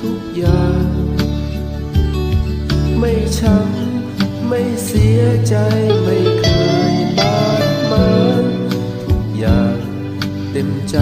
ทุกอย่าง ไม่ช้ำไม่เสียใจไม่เคยบาดหมางทุกอย่างเต็มใจ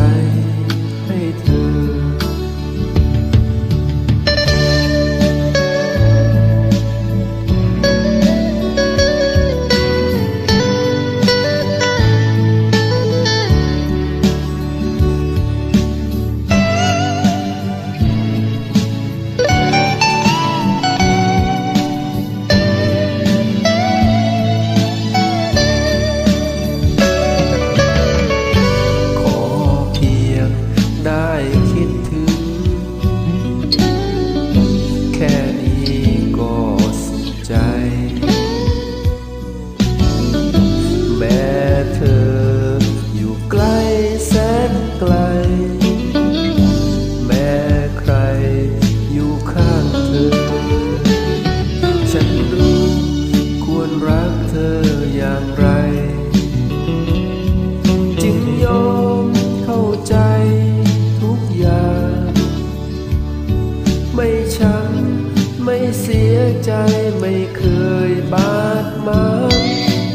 ไม่ช้ำไม่เสียใจไม่เคยบาดหมาง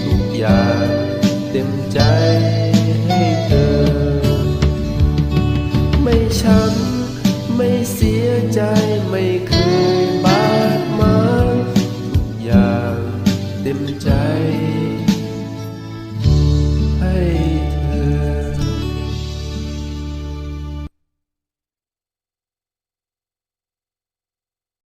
ทุกอย่างเต็มใจให้เธอ ไม่ช้ำไม่เสียใจไม่เคยบาดหมางทุกอย่างเต็มใจ